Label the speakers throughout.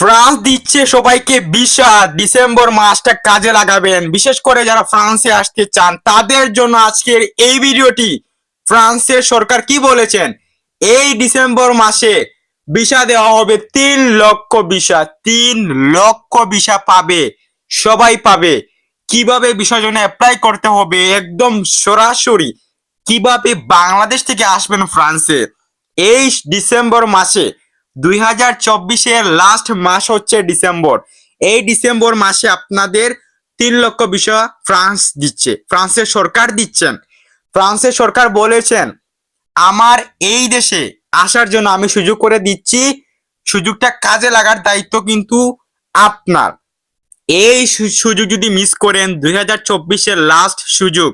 Speaker 1: France দিচ্ছে সবাইকে visa December মাসটা কাজে লাগাবেন। বিশেষ করে যারা ফ্রান্সে আসতে চান, তাদের জন্য আজকের এই ভিডিওটি। ফ্রান্সের সরকার কি বলেছেন? এই ডিসেম্বর মাসে ভিসা দেওয়া হবে তিন লক্ষ ভিসা তিন লক্ষ ভিসা পাবে। সবাই পাবে। কীভাবে ভিসার জন্য অ্যাপ্লাই করতে হবে একদম সরাসরি কীভাবে বাংলাদেশ থেকে আসবেন ফ্রান্সে? এই ডিসেম্বর মাসে দুই হাজার চব্বিশের লাস্ট মাস হচ্ছে ডিসেম্বর। এই ডিসেম্বর মাসে আপনাদের তিন লক্ষ বিষয় ফ্রান্স দিচ্ছে। ফ্রান্সের সরকার দিচ্ছেন। ফ্রান্সের সরকার বলেছেন, আমার এই দেশে আসার জন্য আমি সুযোগ করে দিচ্ছি। সুযোগটা কাজে লাগার দায়িত্ব কিন্তু আপনার। এই সুযোগ যদি মিস করেন, দুই হাজার চব্বিশের লাস্ট সুযোগ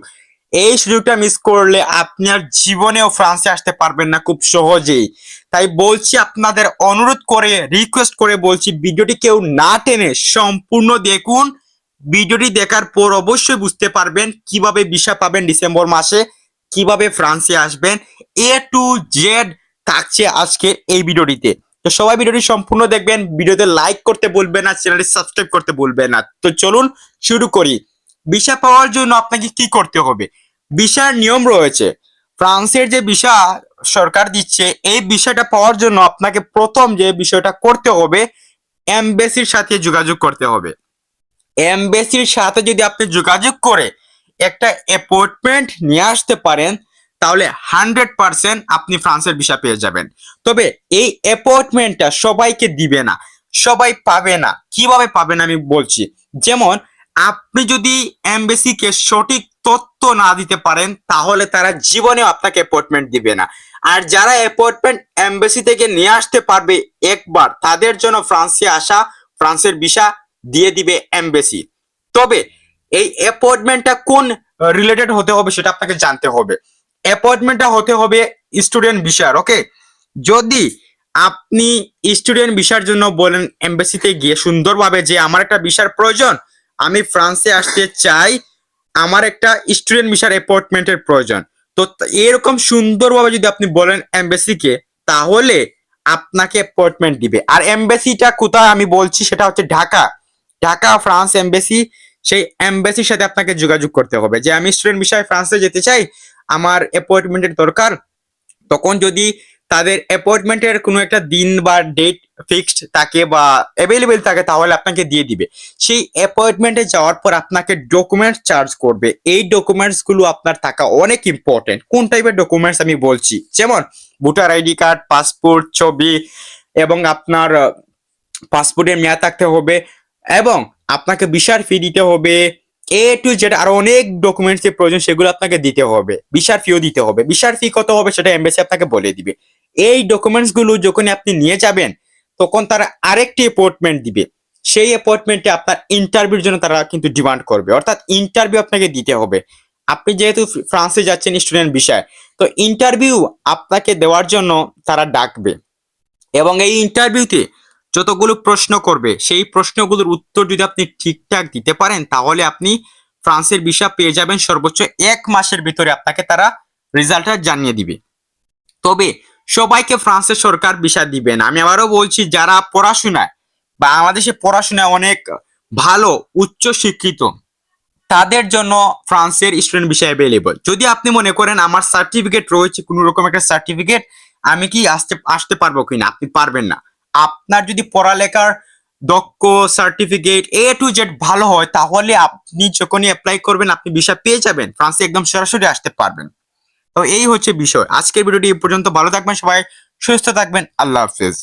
Speaker 1: এই সুযোগটা মিস করলে আপনি আর জীবনেও ফ্রান্সে আসতে পারবেন না খুব সহজেই। তাই বলছি আপনাদের অনুরোধ করে রিকোয়েস্ট করে বলছি, ভিডিওটি কেউ না টেনে সম্পূর্ণ দেখুন। ভিডিওটি দেখার পর অবশ্যই বুঝতে পারবেন কীভাবে ভিসা পাবেন ডিসেম্বর মাসে, কীভাবে ফ্রান্সে আসবেন এ টু জেড থাকছে আজকে এই ভিডিওটিতে। তো সবাই ভিডিওটি সম্পূর্ণ দেখবেন, ভিডিওতে লাইক করতে বলবেন না চ্যানেলটি সাবস্ক্রাইব করতে বলবেন না। তো চলুন শুরু করি। ভিসা পাওয়ার জন্য আপনাকে কি করতে হবে? ভিসার নিয়ম রয়েছে। ফ্রান্সের যে ভিসা সরকার দিচ্ছে, এই বিষয়টা পাওয়ার জন্য আপনাকে প্রথম যে বিষয়টা করতে হবে, এমবেসির সাথে যোগাযোগ করতে হবে। এমবেসির সাথে যদি আপনি যোগাযোগ করে একটা অ্যাপয়েন্টমেন্ট নিয়ে আসতে পারেন, তাহলে হান্ড্রেড পার্সেন্ট আপনি ফ্রান্সের ভিসা পেয়ে যাবেন। তবে এই অ্যাপয়েন্টমেন্টটা সবাইকে দিবে না, সবাই পাবে না। কীভাবে পাবেন আমি বলছি। যেমন আপনি যদি এমবেসিকে সঠিক তথ্য না দিতে পারেন, তাহলে তারা জীবনেও আপনাকে অ্যাপয়েন্টমেন্ট দিবে না। আর যারা অ্যাপয়েন্টমেন্ট এমবেসি থেকে নিয়ে আসতে পারবে একবার, তাদের জন্য ফ্রান্সে আসা, ফ্রান্সের ভিসা দিয়ে দিবে এমবেসি তবে এই অ্যাপয়েন্টমেন্টটা কোন রিলেটেড হতে হবে সেটা আপনাকে জানতে হবে। অ্যাপয়েন্টমেন্টটা হতে হবে স্টুডেন্ট ভিসার ওকে যদি আপনি স্টুডেন্ট ভিসার জন্য বলেন এমবেসিতে গিয়ে সুন্দরভাবে যে আমার একটা ভিসার প্রয়োজন আমি ফ্রান্সে আসতে চাই, আমার একটা স্টুডেন্ট ভিসার অ্যাপয়েন্টমেন্টের প্রয়োজন। তো এরকম সুন্দরভাবে যদি আপনি বলেন এমবেসিকে, তাহলে আপনাকে অ্যাপয়েন্টমেন্ট দিবে। আর এমবেসিটা কোথায় আমি বলছি, সেটা হচ্ছে ঢাকা। ঢাকা, ফ্রান্স এমবেসি, সেই এমবেসির সাথে আপনাকে যোগাযোগ করতে হবে। যে আমি স্টুডেন্ট বিষয়ে ফ্রান্সে যেতে চাই, আমার অ্যাপয়েন্টমেন্টের দরকার, তখন যদি তাদের অ্যাপয়েন্টমেন্টের কোনো একটা দিন বা ডেট ফিক্সড থাকে বা অ্যাভেলেবেল থাকে তাহলে আপনাকে দিয়ে দিবে। সেই অ্যাপয়েন্টমেন্টে যাওয়ার পর আপনাকে ডকুমেন্টস চার্জ করবে। এই ডকুমেন্টসগুলো আপনার থাকা অনেক ইম্পর্টেন্ট কোন টাইপের ডকুমেন্টস আমি বলছি? যেমন ভোটার আইডি কার্ড পাসপোর্ট ছবি এবং আপনার পাসপোর্টের মেয়াদ থাকতে হবে এবং আপনাকে বিশার ফি দিতে হবে। এ টু জেড আরও অনেক ডকুমেন্টস এর প্রয়োজন, সেগুলো আপনাকে দিতে হবে। বিশার ফিও দিতে হবে। বিশার ফি কত হবে সেটা এমবেসি আপনাকে বলে দিবে। এই ডকুমেন্টসগুলো যখন আপনি নিয়ে যাবেন তখন তারা আরেকটি অ্যাপয়েন্টমেন্ট দিবে। সেই অ্যাপয়েন্টমেন্টে আপনার ইন্টারভিউর জন্য তারা কিন্তু ডিমান্ড করবে। অর্থাৎ ইন্টারভিউ আপনাকে দিতে হবে। আপনি যেহেতু ফ্রান্সে যাচ্ছেন স্টুডেন্ট বিষয়, তো ইন্টারভিউ আপনাকে দেওয়ার জন্য তারা ডাকবে। এবং এই ইন্টারভিউতে যতগুলো প্রশ্ন করবে, সেই প্রশ্নগুলোর উত্তর যদি আপনি ঠিকঠাক দিতে পারেন, তাহলে আপনি ফ্রান্সের ভিসা পেয়ে যাবেন সর্বোচ্চ এক মাসের ভিতরে আপনাকে তারা রেজাল্টটা জানিয়ে দিবে। তবে সবাইকে ফ্রান্সের সরকার ভিসা দিবেন আমি আবারও বলছি, যারা পড়াশোনায় বা বাংলাদেশে পড়াশোনায় অনেক ভালো, উচ্চ শিক্ষিত, তাদের জন্য ফ্রান্সের স্টুডেন্ট ভিসা অ্যাভেলেবল যদি আপনি মনে করেন আমার সার্টিফিকেট রয়েছে, কোনো রকম একটা সার্টিফিকেট আমি কি আসতে আসতে পারব কিনা? আপনি পারবেন না। আপনার যদি পড়ালেখার দক্ষ সার্টিফিকেট এ টু জেড ভালো হয়, তাহলে আপনি যখনই অ্যাপ্লাই করবেন, আপনি ভিসা পেয়ে যাবেন। ফ্রান্সে একদম সরাসরি আসতে পারবেন। তো এই হচ্ছে বিষয়। আজকের ভিডিওটি পর্যন্ত। ভালো থাকবেন সবাই সুস্থ থাকবেন। আল্লাহ হাফেজ।